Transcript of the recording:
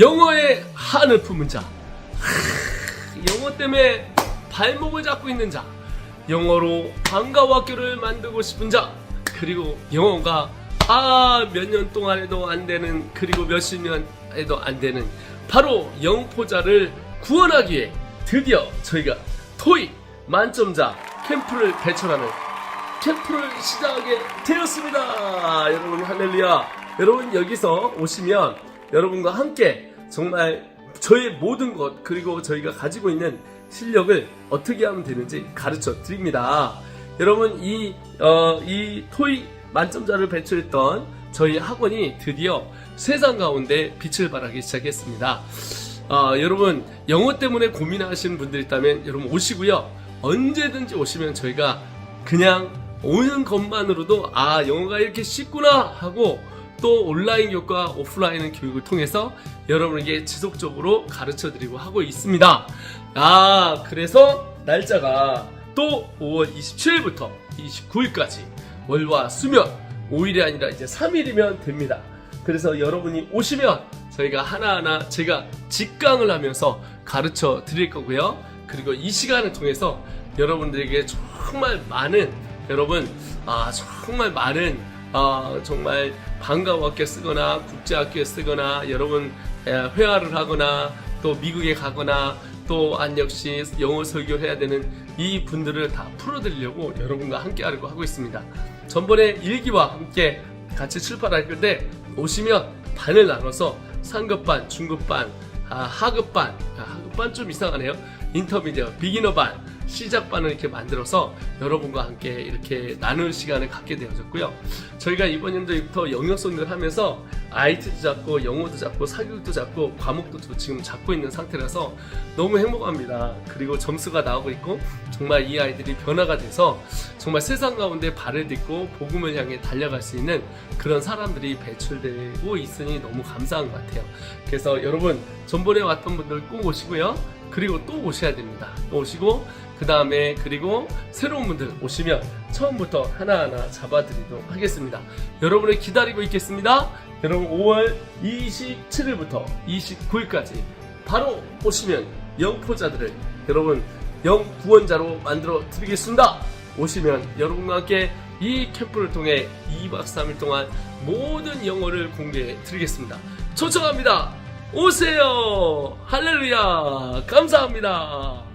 영어의 한을 품은 자, 하, 영어 때문에 발목을 잡고 있는 자, 영어로 방과후 학교를 만들고 싶은 자, 그리고 영어가 아 몇 년 동안 해도 안 되는 그리고 몇십 년 해도 안 되는 바로 영포자를 구원하기 위해 드디어 저희가 토익 만점자 캠프를 개최하는 캠프를 시작하게 되었습니다. 여러분 할렐루야. 여러분 여기서 오시면 여러분과 함께 정말 저의 모든 것 그리고 저희가 가지고 있는 실력을 어떻게 하면 되는지 가르쳐 드립니다. 여러분 이, 어, 이 토익 만점자를 배출했던 저희 학원이 드디어 세상 가운데 빛을 발하기 시작했습니다. 아, 여러분 영어 때문에 고민하시는 분들 있다면 여러분 오시고요. 언제든지 오시면 저희가 그냥 오는 것만으로도 아 영어가 이렇게 쉽구나 하고 또 온라인 교과 오프라인 교육을 통해서 여러분에게 지속적으로 가르쳐 드리고 하고 있습니다. 아 그래서 날짜가 또 5월 27일부터 29일까지 월화 수면 5일이 아니라 이제 3일이면 됩니다. 그래서 여러분이 오시면 저희가 하나하나 제가 직강을 하면서 가르쳐 드릴 거고요. 그리고 이 시간을 통해서 여러분들에게 정말 많은 여러분 아 정말 많은 아 정말 방과후학교 쓰거나 국제학교에 쓰거나 여러분 에, 회화를 하거나 또 미국에 가거나 또한 역시 영어 설교를 해야 되는 이 분들을 다 풀어드리려고 여러분과 함께 하려고 하고 있습니다. 전번에 일기와 함께 같이 출발할 건데 오시면 반을 나눠서 상급반, 중급반, 아, 하급반, 아, 하급반 좀 이상하네요. 인터미디어, 비기너 반, 시작반을 이렇게 만들어서 여러분과 함께 이렇게 나눌 시간을 갖게 되어졌고요. 저희가 이번 연도부터 영역선을 하면서 IT도 잡고 영어도 잡고 사교육도 잡고 과목도 저- 지금 잡고 있는 상태라서 너무 행복합니다. 그리고 점수가 나오고 있고 정말 이 아이들이 변화가 돼서 정말 세상 가운데 발을 딛고 복음을 향해 달려갈 수 있는 그런 사람들이 배출되고 있으니 너무 감사한 것 같아요. 그래서 여러분 전번에 왔던 분들 꼭 오시고요. 그리고 또 오셔야 됩니다. 또 오시고 그 다음에 그리고 새로운 분들 오시면 처음부터 하나하나 잡아드리도록 하겠습니다. 여러분을 기다리고 있겠습니다. 여러분 5월 27일부터 29일까지 바로 오시면 영포자들을 여러분 영구원자로 만들어 드리겠습니다. 오시면 여러분과 함께 이 캠프를 통해 2박 3일 동안 모든 영어를 공개해 드리겠습니다. 초청합니다. 오세요. 할렐루야. 감사합니다.